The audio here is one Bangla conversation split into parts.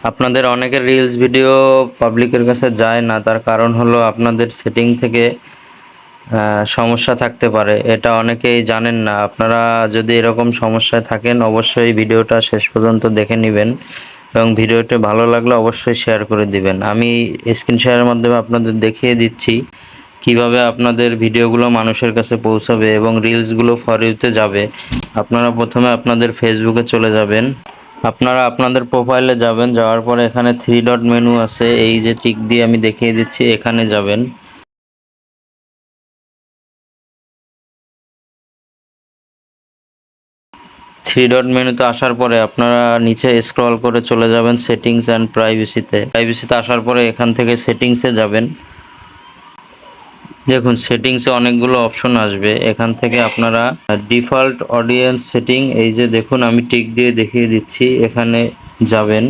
আপনাদের অনেকের রিলস ভিডিও পাবলিকের কাছে যায় না, তার কারণ হলো আপনাদের সেটিং থেকে সমস্যা থাকতে পারে। এটা অনেকেই জানেন না। আপনারা যদি এরকম সমস্যায় থাকেন, অবশ্যই ভিডিওটা শেষ পর্যন্ত দেখে নেবেন এবং ভিডিওটি ভালো লাগলে অবশ্যই শেয়ার করে দিবেন। আমি স্ক্রিন শেয়ারের মাধ্যমে আপনাদের দেখিয়ে দিচ্ছি কীভাবে আপনাদের ভিডিওগুলো মানুষের কাছে পৌঁছাবে এবং রিলসগুলো ফর ইউতে যাবে। আপনারা প্রথমে আপনাদের ফেসবুকে চলে যাবেন। আপনারা আপনাদের প্রোফাইলে যাবেন, যাওয়ার পরে এখানে থ্রি ডট মেনু আছে, এই যে টিক দিয়ে আমি দেখিয়ে দিচ্ছি, এখানে যাবেন। থ্রি ডট মেনুতে আসার পরে আপনারা নিচে স্ক্রল করে চলে যাবেন সেটিংস অ্যান্ড প্রাইভেসিতে প্রাইভেসিতে আসার পরে এখান থেকে সেটিংসে যাবেন। দেখুন সেটিংসে অনেকগুলো অপশন আসবে। এখান থেকে আপনারা ডিফল্ট অডিয়েন্স সেটিং এই যে দেখুন, আমি টিক দিয়ে দেখিয়ে দিচ্ছি, এখানে যাবেন।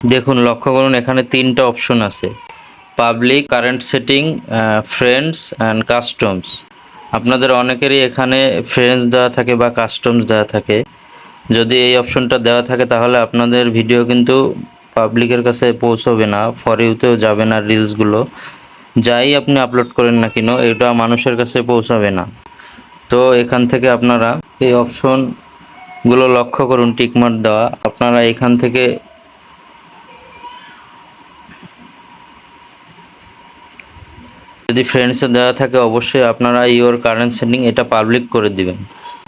দেখুন, লক্ষ্য করুন, এখানে তিনটা অপশন আছে। Public current setting friends and customs আপনাদের অনেকেরই এখানে ফ্রেন্ডস দেওয়া থাকে বা কাস্টমস দেওয়া থাকে। যদি এই অপশনটা দেওয়া থাকে, তাহলে আপনাদের ভিডিও কিন্তু পাবলিকের কাছে পৌঁছবে না ফর ইউতেও যাবে না রিলসগুলো যাই আপনি আপলোড করেন না কেন, এটা মানুষের কাছে পৌঁছাবে না। তো এখান থেকে আপনারা এই অপশনগুলো লক্ষ্য করুন টিকমার্ক দেওয়া। আপনারা এখান থেকে যদি ফ্রেন্ডসে দেওয়া থাকে, অবশ্যই আপনারা ইওর কারেন্ট সেটিং এটা পাবলিক করে দিবেন।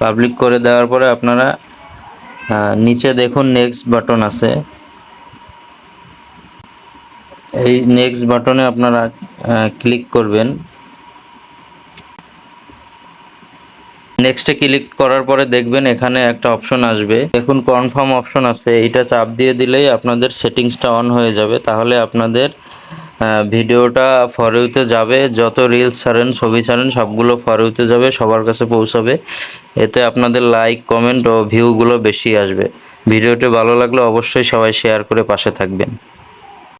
পাবলিক করে দেওয়ার পরে আপনারা নিচে দেখুন নেক্সট বাটন আছে। এই নেক্সট বাটনে আপনারা ক্লিক করবেন। নেক্সটে ক্লিক করার পরে দেখবেন এখানে একটা অপশন আসবে। দেখুন কনফার্ম অপশন আছে। এইটা চাপ দিয়ে দিলেই আপনাদের সেটিংসটা অন হয়ে যাবে। তাহলে আপনাদের ভিডিওটা ফরেউতে যাবে। যত রিলস ছাড়েন, ছবি ছাড়েন, সবগুলো ফরেউতে যাবে, সবার কাছে পৌঁছাবে। এতে আপনাদের লাইক কমেন্ট ও ভিউগুলো বেশি আসবে। ভিডিওটি ভালো লাগলে অবশ্যই সবাই শেয়ার করে পাশে থাকবেন।